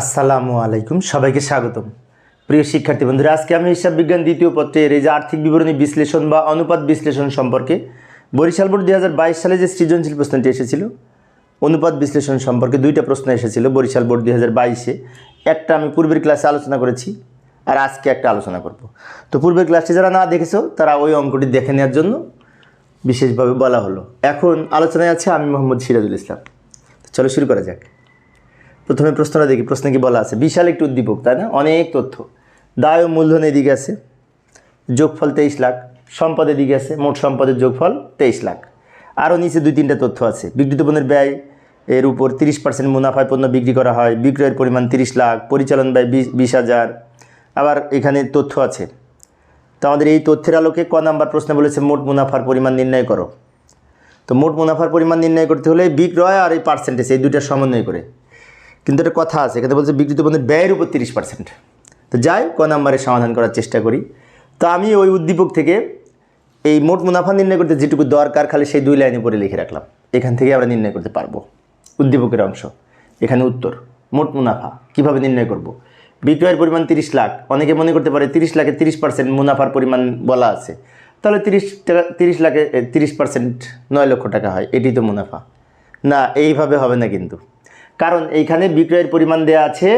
আসসালামু আলাইকুম, সবাইকে স্বাগতম। প্রিয় শিক্ষার্থী বন্ধুরা, আজকে আমি হিসাব বিজ্ঞান দ্বিতীয় পত্রের এই যে আর্থিক বিবরণী বিশ্লেষণ বা অনুপাত বিশ্লেষণ সম্পর্কে বরিশাল বোর্ড দুই হাজার বাইশ সালে যে সৃজনশীল প্রশ্নটি এসেছিল, অনুপাত বিশ্লেষণ সম্পর্কে দুইটা প্রশ্ন এসেছিল বরিশাল বোর্ড দুই একটা আমি পূর্বের ক্লাসে আলোচনা করেছি আর আজকে একটা আলোচনা করব। তো পূর্বের ক্লাসটি যারা না দেখেছ, তারা ওই অঙ্কটি দেখে নেওয়ার জন্য বিশেষভাবে বলা হলো। এখন আলোচনায় আছে আমি মোহাম্মদ সিরাজুল ইসলাম। চলো শুরু করা যাক। প্রথমে প্রশ্নটা দেখি, প্রশ্নে কি বলা আছে? বিশাল একটি উদ্দীপক, তাই না? অনেক তথ্য। দায় ও মূলধন এদিকে আছে, যোগফল তেইশ লাখ, সম্পদ এদিকে আছে, মোট সম্পদের যোগফল তেইশ লাখ। আরও নিচে দুই তিনটা তথ্য আছে। বিক্রিত পণ্যের ব্যয় এর উপর তিরিশ পার্সেন্ট মুনাফায় পণ্য বিক্রি করা হয়, বিক্রয়ের পরিমাণ তিরিশ লাখ, পরিচালন ব্যয় বিশ বিশ হাজার। আবার এখানে তথ্য আছে। তো আমাদের এই তথ্যের আলোকে ক নাম্বার প্রশ্নে বলেছে, মোট মুনাফার পরিমাণ নির্ণয় করো। তো মোট মুনাফার পরিমাণ নির্ণয় করতে হলে বিক্রয় আর এই পার্সেন্টেজ এই দুইটার সমন্বয় করে। কিন্তু একটা কথা আছে, এখানে বলছে বিক্রিত পণ্যের ব্যয়ের উপর তিরিশ পার্সেন্ট তো যাই, ক নাম্বারে সমাধান করার চেষ্টা করি। তো আমি ওই উদ্দীপক থেকে এই মোট মুনাফা নির্ণয় করতে যেটুকু দরকার, খালি সেই দুই লাইনে পরে লিখে রাখলাম। এখান থেকে আমরা নির্ণয় করতে পারব। উদ্দীপকের অংশ। এখানে উত্তর, মোট মুনাফা, কীভাবে নির্ণয় করব। বিক্রয়ের পরিমাণ তিরিশ লাখ, অনেকে মনে করতে পারে তিরিশ লাখে তিরিশ পার্সেন্ট মুনাফার পরিমাণ বলা আছে। তাহলে তিরিশ টাকা, তিরিশ লাখে তিরিশ পার্সেন্ট নয় লক্ষ টাকা হয় এটি তো মুনাফা। না, এইভাবে হবে না কিন্তু। কারণ এইখানে বিক্রয়ের পরিমাণ দেয়া আছে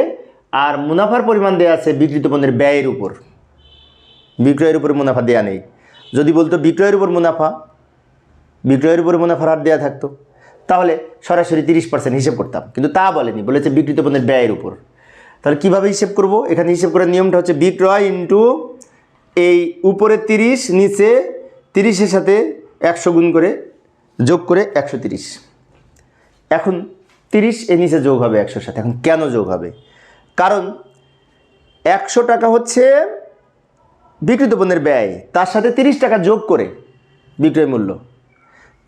আর মুনাফার পরিমাণ দেয়া আছে বিক্রিত পণ্যের ব্যয়ের উপর। বিক্রয়ের উপর মুনাফা দেয়া নেই। যদি বলতো বিক্রয়ের উপর মুনাফা, বিক্রয়ের উপর মুনাফার হার দেওয়া থাকতো, তাহলে সরাসরি তিরিশ পার্সেন্ট হিসেব করতাম। কিন্তু তা বলেনি, বলেছে বিক্রিত পণ্যের ব্যয়ের উপর। তাহলে কীভাবে হিসেব করব? এখানে হিসেব করার নিয়মটা হচ্ছে বিক্রয় ইন্টু এই উপরে তিরিশ, নিচে তিরিশের সাথে একশো গুণ করে যোগ করে একশো তিরিশ। এখন তিরিশ এর নিচে যোগ হবে একশোর সাথে। এখন কেন যোগ হবে? কারণ একশো টাকা হচ্ছে বিক্রিত পণ্যের ব্যয়, তার সাথে তিরিশ টাকা যোগ করে বিক্রয় মূল্য।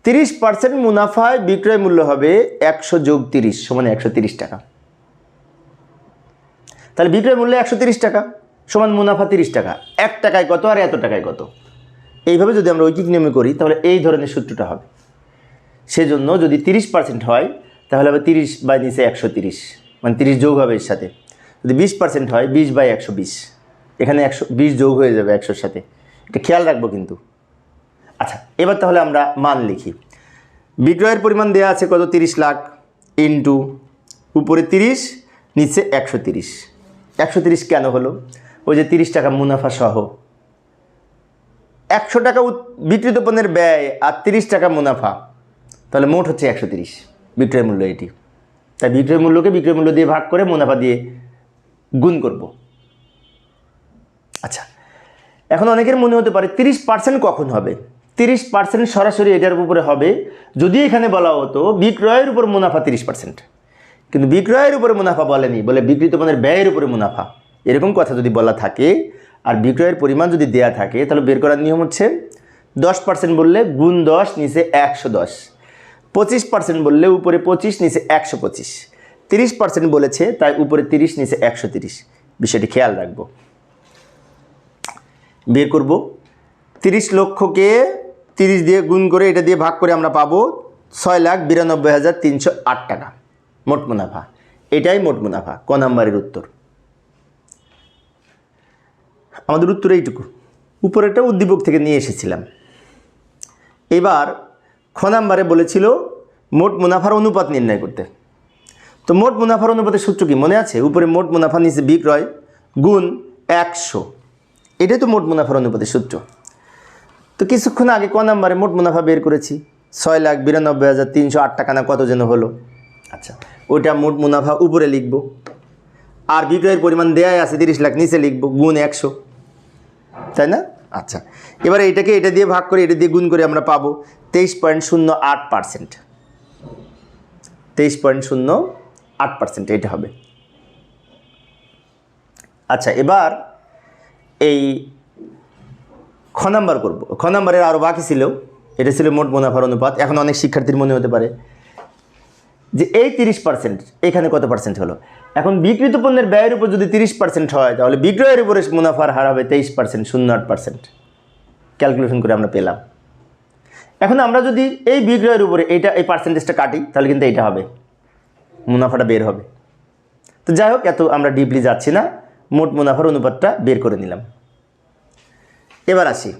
তিরিশ পার্সেন্ট মুনাফায় বিক্রয় মূল্য হবে একশো যোগ তিরিশ সমান একশো তিরিশ টাকা। তাহলে বিক্রয় মূল্য একশো তিরিশ টাকা সমান মুনাফা তিরিশ টাকা। এক টাকায় কত আর এত টাকায় কত? এইভাবে যদি আমরা ঐকিক নিয়মে করি, তাহলে এই ধরনের সূত্রটা হবে। সেজন্য যদি তিরিশ পার্সেন্ট হয় তাহলে হবে তিরিশ বাই নিচে একশো তিরিশ মানে তিরিশ যোগ হবে এর সাথে। যদি বিশ পার্সেন্ট হয়, বিশ বাই একশো বিশ, এখানে একশো, বিশ যোগ হয়ে যাবে একশোর সাথে। এটা খেয়াল রাখব কিন্তু। আচ্ছা এবার তাহলে আমরা মান লিখি। বিক্রয়ের পরিমাণ দেওয়া আছে কত? তিরিশ লাখ ইন্টু উপরে তিরিশ, নিচে একশো তিরিশ। একশো তিরিশ কেন হলো? ওই যে তিরিশ টাকা মুনাফা সহ। একশো টাকা বিক্রিত পণ্যের ব্যয় আর তিরিশ টাকা মুনাফা। তাহলে মোট হচ্ছে একশো তিরিশ। বিক্রয় মূল্য এটি। তাই বিক্রয় মূল্যকে বিক্রয় মূল্য দিয়ে ভাগ করে মুনাফা দিয়ে গুণ করব। আচ্ছা এখন অনেকের মনে হতে পারে তিরিশ পার্সেন্ট কখন হবে? তিরিশ পার্সেন্ট সরাসরি এটার উপরে হবে। যদি এখানে বলা হতো, বিক্রয়ের উপর মুনাফা তিরিশ পার্সেন্ট কিন্তু বিক্রয়ের উপরে মুনাফা বলেনি, বলে বিক্রিত পণ্যের ব্যয়ের উপরে মুনাফা। এরকম কথা যদি বলা থাকে, আর বিক্রয়ের পরিমাণ যদি দেয়া থাকে, তাহলে বের করার নিয়ম হচ্ছে দশ পার্সেন্ট বললে গুণ দশ নিচে একশো দশ। পঁচিশ পার্সেন্ট বললে উপরে পঁচিশ, নিচে একশো পঁচিশ। তিরিশ পার্সেন্ট বলেছে, তাই উপরে তিরিশ, নিচে একশো তিরিশ। বিষয়টি খেয়াল রাখব। বের করব। তিরিশ লক্ষকে তিরিশ দিয়ে গুণ করে এটা দিয়ে ভাগ করে আমরা পাবো ছয় লাখ বিরানব্বই হাজার তিনশো আট টাকা। মোট মুনাফা। এটাই মোট মুনাফা, ক নাম্বারের উত্তর। আমাদের উত্তর এইটুকু। উপরেটা উদ্দীপক থেকে নিয়ে এসেছিলাম। এবার খ নাম্বারে বলেছিল, মোট মুনাফার অনুপাত নির্ণয় করতে। তো মোট মুনাফার অনুপাতের সূত্র কি? মনে আছে? উপরে মোট মুনাফা নিচে বিক্রয় গুণ একশো। এটাই তো মোট মুনাফার অনুপাতের সূত্র। তো কিছুক্ষণ আগে ক নাম্বারে মোট মুনাফা বের করেছি। ছয় লাখ বিরানব্বই হাজার তিনশো আট টাকা না কত যেন হলো। আচ্ছা ওইটা মোট মুনাফা উপরে লিখব। আর বিক্রয়ের পরিমাণ দেয়াই আছে তিরিশ লাখ, নিচে লিখব গুণ একশো। তাই না? আচ্ছা এবার এটাকে এটা দিয়ে ভাগ করে, এটা দিয়ে গুণ করে আমরা পাবো তেইশ পয়েন্ট শূন্য আট পার্সেন্ট। তেইশ পয়েন্ট শূন্য আট পার্সেন্ট, এটা হবে। আচ্ছা এবার এই খ নাম্বার করব। খ নাম্বারের আরও বাকি ছিল, এটা ছিল মোট মুনাফার অনুপাত। এখন অনেক শিক্ষার্থীর মনে হতে পারে যে এই তিরিশ পার্সেন্ট, এখানে কত পার্সেন্ট হলো? এখন বিক্রিত পণ্যের ব্যয়ের উপর যদি তিরিশ পার্সেন্ট হয়, তাহলে বিক্রয়ের উপরে মুনাফার হার হবে তেইশ পার্সেন্ট শূন্য আট পার্সেন্ট ক্যালকুলেশন করে আমরা পেলাম। এখন আমরা যদি এই বিক্রয়ের উপরে এইটা এই পার্সেন্টেজটা কাটি, তাহলে কিন্তু এইটা হবে। মুনাফাটা বের হবে। তো যাই হোক, এত আমরা ডিপলি যাচ্ছি না। মোট মুনাফার অনুপাতটা বের করে নিলাম। এবার আসি।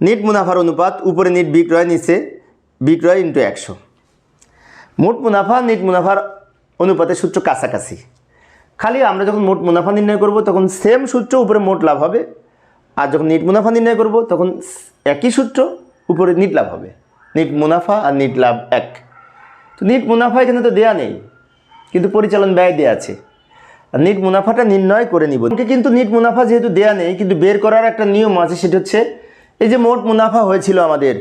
নেট মুনাফার অনুপাত, উপরে নেট বিক্রয়, নিচে বিক্রয় ইন্টু একশো। মোট মুনাফা নেট মুনাফার অনুপাতের সূত্র কাছাকাছি। খালি আমরা যখন মোট মুনাফা নির্ণয় করব, তখন সেম সূত্র উপরে মোট লাভ হবে। আর যখন নিট মুনাফা নির্ণয় করব, তখন একই সূত্র উপরে নিট লাভ হবে। নিট মুনাফা আর নিট লাভ এক। তো নিট মুনাফা এখানে তো দেয়া নেই, কিন্তু পরিচালন ব্যয় দেয়া আছে। আর নিট মুনাফাটা নির্ণয় করে নিব। কিন্তু নিট মুনাফা যেহেতু দেয়া নেই, কিন্তু বের করার একটা নিয়ম আছে, সেটা হচ্ছে এই যে মোট মুনাফা হয়েছিল আমাদের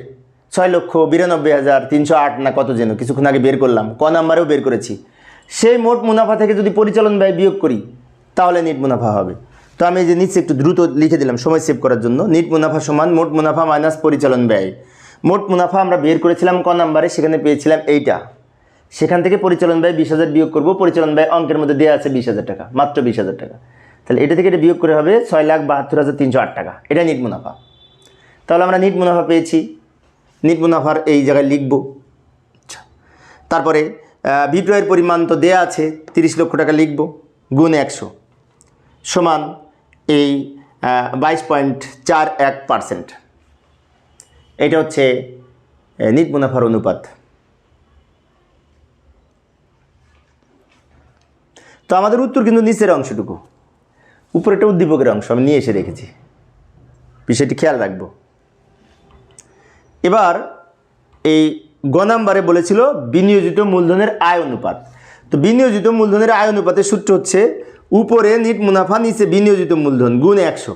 ছয় লক্ষ বিরানব্বই হাজার তিনশো আট না কত যেন, কিছুক্ষণ আগে বের করলাম, ক নাম্বারেও বের করেছি। সেই মোট মুনাফা থেকে যদি পরিচালন ব্যয় বিয়োগ করি, তাহলে নিট মুনাফা হবে। তো আমি যে নিচে একটু দ্রুত লিখে দিলাম, সময় সেভ করার জন্য। নিট মুনাফা সমান মোট মুনাফা মাইনাস পরিচালন ব্যয়। মোট মুনাফা আমরা বের করেছিলাম ক নাম্বারে সেখানে পেয়েছিলাম এইটা। সেখান থেকে পরিচালন ব্যয় বিশ হাজার বিয়োগ করব, পরিচালন ব্যয় অঙ্কের মধ্যে দেওয়া আছে বিশ হাজার টাকা, মাত্র বিশ হাজার টাকা। তাহলে এটা থেকে এটা বিয়োগ করে হবে ছয় লাখ বাহাত্তর হাজার তিনশো আট টাকা। এটা নিট মুনাফা। তাহলে আমরা নিট মুনাফা পেয়েছি। নিট মুনাফার এই জায়গায় লিখব। আচ্ছা। তারপরে বিক্রয়ের পরিমাণ তো দেয়া আছে, তিরিশ লক্ষ টাকা লিখব, গুণ একশো সমান এই বাইশ পয়েন্ট চার এক পার্সেন্ট। এটা হচ্ছে নিট মুনাফার অনুপাত। তো আমাদের উত্তর কিন্তু নিচের অংশটুকু। উপরেটা উদ্দীপকের অংশ, আমি নিয়ে এসে রেখেছি। বিষয়টি খেয়াল রাখব। এবার এই গ নাম্বারে বলেছিল বিনিয়োজিত মূলধনের আয় অনুপাত। তো বিনিয়োজিত মূলধনের আয় অনুপাতের সূত্র হচ্ছে, উপরে নিট মুনাফা, নিচে বিনিয়োজিত মূলধন, গুণ একশো।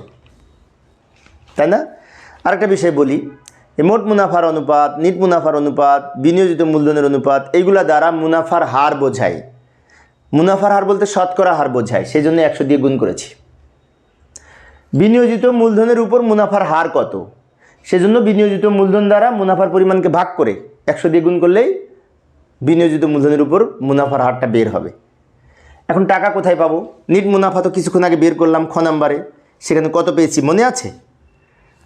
তাই না? আরেকটা বিষয় বলি মোট মুনাফার অনুপাত, নিট মুনাফার অনুপাত, বিনিয়োজিত মূলধনের অনুপাত এইগুলা দ্বারা মুনাফার হার বোঝায়। মুনাফার হার বলতে শতকরা হার বোঝায় সেই জন্য একশো দিয়ে গুণ করেছি। বিনিয়োজিত মূলধনের উপর মুনাফার হার কত? সেজন্য বিনিয়োজিত মূলধন দ্বারা মুনাফার পরিমাণকে ভাগ করে একশো দিয়ে গুণ করলেই বিনিয়োজিত মূলধনের উপর মুনাফার হারটা বের হবে। এখন টাকা কোথায় পাবো? নিট মুনাফা তো কিছুক্ষণ আগে বের করলাম খ নাম্বারে। সেখানে কত পেয়েছি? মনে আছে?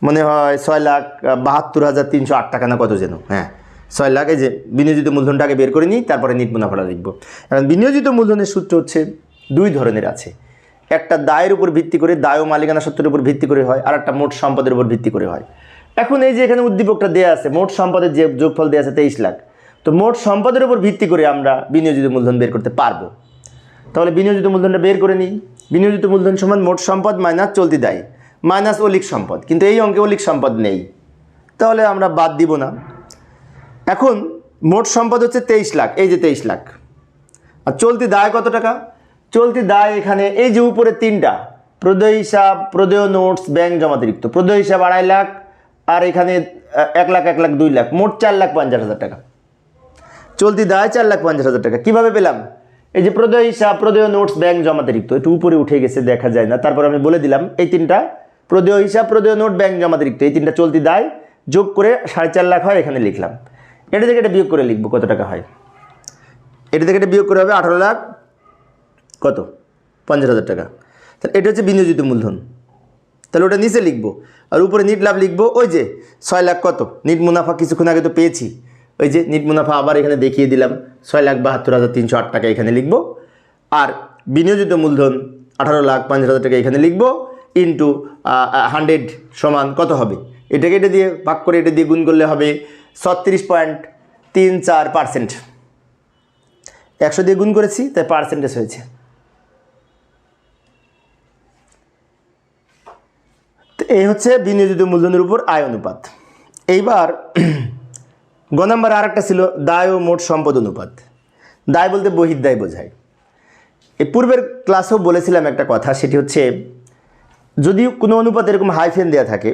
মনে হয় ছয় লাখ বাহাত্তর হাজার তিনশো আট টাকা না কত যেন। হ্যাঁ ছয় লাখ যে বিনিয়োজিত মূলধনটাকে বের করে নিই, তারপরে নিট মুনাফাটা লিখব এখন বিনিয়োজিত মূলধনের সূত্র হচ্ছে দুই ধরনের আছে। একটা দায়ের উপর ভিত্তি করে দায় ও মালিকানা সত্ত্বের উপর ভিত্তি করে হয় আর একটা মোট সম্পদের উপর ভিত্তি করে হয়। এখন এই যে এখানে উদ্দীপকটা দেওয়া আছে, মোট সম্পদের যে যোগফল দেওয়া আছে তেইশ লাখ। তো মোট সম্পদের উপর ভিত্তি করে আমরা বিনিয়োজিত মূলধন বের করতে পারব। তাহলে বিনিয়োজিত মূলধনটা বের করে নিই। বিনিয়োজিত মূলধন সমান মোট সম্পদ মাইনাস চলতি দায়, মাইনাস অলিক সম্পদ। কিন্তু এই অঙ্কে অলিক সম্পদ নেই। তাহলে আমরা বাদ দিব না। এখন মোট সম্পদ হচ্ছে তেইশ লাখ, এই যে তেইশ লাখ। আর চলতি দায় কত টাকা? চলতি দায় এখানে এই যে উপরে তিনটা, প্রদেয় হিসাব, প্রদেয় নোটস ব্যাংক জমাতিরিক্ত। প্রদেয় হিসাব আড়াই লাখ আর এখানে এক লাখ এক লাখ, দুই লাখ, মোট চার লাখ পঞ্চাশ হাজার টাকা। চলতি দায় চার লাখ পঞ্চাশ হাজার টাকা। কীভাবে পেলাম? এই যে প্রদেয় হিসাব, প্রদেয় নোটস ব্যাংক জমাতিরিক্ত একটু উপরে উঠে গেছে, দেখা যায় না। তারপর আমি বলে দিলাম, এই তিনটা, প্রদেয় হিসাব, প্রদেয় নোট ব্যাংক জমাতিরিক্ত এই তিনটা চলতি দায় যোগ করে সাড়ে চার লাখ হয় এখানে লিখলাম। এটা থেকে এটা বিয়োগ করে লিখব, কত টাকা হয়? এটা থেকে এটা বিয়োগ করে হবে আঠারো লাখ, কত? পঞ্চাশ হাজার টাকা। তাহলে এটা হচ্ছে বিনিয়োজিত মূলধন। তাহলে ওটা নিচে লিখব। আর উপরে নিট লাভ লিখব, ওই যে ছয় লাখ কত? নিট মুনাফা কিছুক্ষণ আগে তো পেয়েছি। ওই যে নিট মুনাফা আবার এখানে দেখিয়ে দিলাম, ছয় লাখ বাহাত্তর হাজার তিনশো আট টাকা এখানে লিখব। আর বিনিয়োজিত মূলধন আঠারো লাখ পাঁচ হাজার টাকা এখানে লিখব ইন্টু হান্ড্রেড সমান কত হবে? এটাকে এটা দিয়ে, ভাগ করে এটা দিয়ে গুণ করলে হবে ছত্রিশ পয়েন্ট তিন চার পার্সেন্ট একশো দিয়ে গুণ করেছি, তাই পার্সেন্টেজ হয়েছে। এই হচ্ছে বিনিয়োজিত মূলধনের উপর আয় অনুপাত। এইবার গ নাম্বার আর একটা ছিল দায় ও মোট সম্পদ অনুপাত। দায় বলতে বহির্দায় বোঝায়। এই পূর্বের ক্লাসেও বলেছিলাম একটা কথা, সেটি হচ্ছে যদি কোনো অনুপাত এরকম হাইফেন দেওয়া থাকে,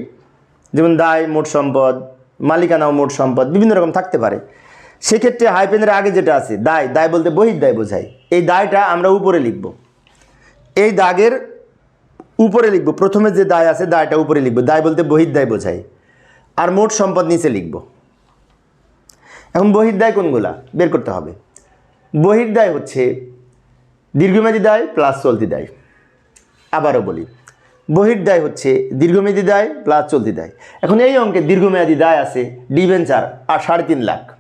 যেমন দায়, মোট সম্পদ মালিকানা ও মোট সম্পদ, বিভিন্ন রকম থাকতে পারে, সেক্ষেত্রে হাইফেনের আগে যেটা আছে, দায় দায় বলতে বহির দায় বোঝায়। এই দায়টা আমরা উপরে লিখব। এই দাগের উপরে লিখব, প্রথমে যে দায় আছে দায়টা উপরে লিখব, দায় বলতে বহির্দায় বোঝায়। আর মোট সম্পদ নিচে লিখব। এখন বহির্দায় কোনগুলা? বের করতে হবে। বহির্দায় হচ্ছে দীর্ঘমেয়াদী দায় প্লাস চলতি দায়। আবারও বলি বহির্দায় হচ্ছে দীর্ঘমেয়াদী দায় প্লাস চলতি দায়। এখন এই অঙ্কে দীর্ঘমেয়াদী দায় আছে ডিভেঞ্চার আর সাড়ে তিন লাখ।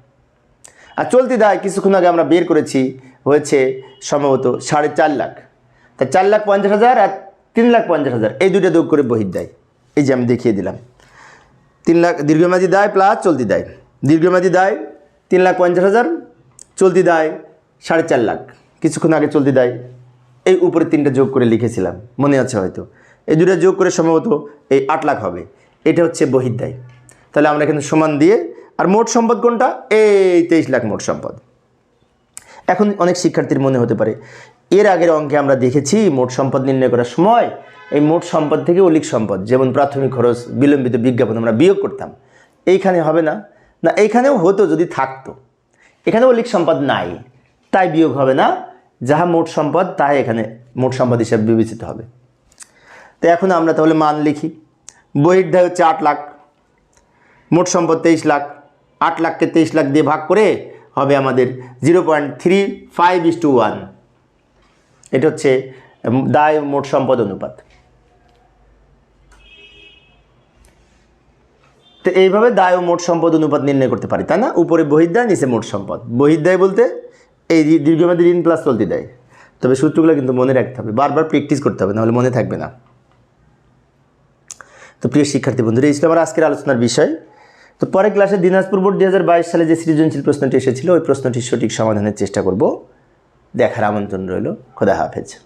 আর চলতি দায় কিছুক্ষণ আগে আমরা বের করেছি, হয়েছে সম্ভবত সাড়ে চার লাখ। তা চার লাখ পঞ্চাশ হাজার আর তিন লাখ পঞ্চাশ হাজার। এই দুইটা যোগ করে বহির দেয়। এই যে আমি দেখিয়ে দিলাম। তিন লাখ দীর্ঘমেয়াদী দায় প্লাস চলতি দায়। দীর্ঘমেয়াদী দায় তিন লাখ পঞ্চাশ হাজার, চলতি দায় সাড়ে চার লাখ। কিছুক্ষণ আগে চলতি দায়। এই উপরে তিনটা যোগ করে লিখেছিলাম। মনে আছে হয়তো। এই দুটো যোগ করে সম্ভবত এই আট লাখ হবে। এটা হচ্ছে বহির্দায় তাহলে আমরা এখানে সমান দিয়ে, আর মোট সম্পদ কোনটা? এই তেইশ লাখ মোট সম্পদ। এখন অনেক শিক্ষার্থীর মনে হতে পারে। এর আগের অঙ্কে আমরা দেখেছি, মোট সম্পদ নির্ণয় করার সময় এই মোট সম্পদ থেকে অলিক সম্পদ, যেমন প্রাথমিক খরচ, বিলম্বিত বিজ্ঞাপন আমরা বিয়োগ করতাম। এইখানে হবে না। না, এইখানেও হতো যদি থাকতো। এখানে অলিক সম্পদ নাই। তাই বিয়োগ হবে না। যাহা মোট সম্পদ তাই এখানে মোট সম্পদ হিসাবে বিবেচিত হবে। তো এখন আমরা তাহলে মান লিখি। বহির্ধায় হচ্ছে আট লাখ, মোট সম্পদ তেইশ লাখ। আট লাখকে তেইশ লাখ দিয়ে ভাগ করে হবে আমাদের zero point three five is two one এটা হচ্ছে দায় মোট সম্পদ অনুপাত। তো এইভাবে দায় ও মোট সম্পদ অনুপাত নির্ণয় করতে পারি, তাই না? উপরে বহির্দায়, নিচে মোট সম্পদ। বহির্দায় বলতে এই দীর্ঘমেয়াদী ঋণ প্লাস চলতি দেয়। তবে সূত্রগুলো কিন্তু মনে রাখতে হবে, বারবার প্র্যাকটিস করতে হবে, নাহলে মনে থাকবে না। তো প্রিয় শিক্ষার্থী বন্ধুরা, এই ছিল আমার আজকের আলোচনার বিষয়। তো পরে ক্লাসে দিনাজপুর বোর্ড দু হাজার বাইশ সালে যে সৃজনশীল প্রশ্নটি এসেছিল, ওই প্রশ্নটির সঠিক সমাধানের চেষ্টা করব। দেখার আমন্ত্রণ রইল। খোদা হাফেজ।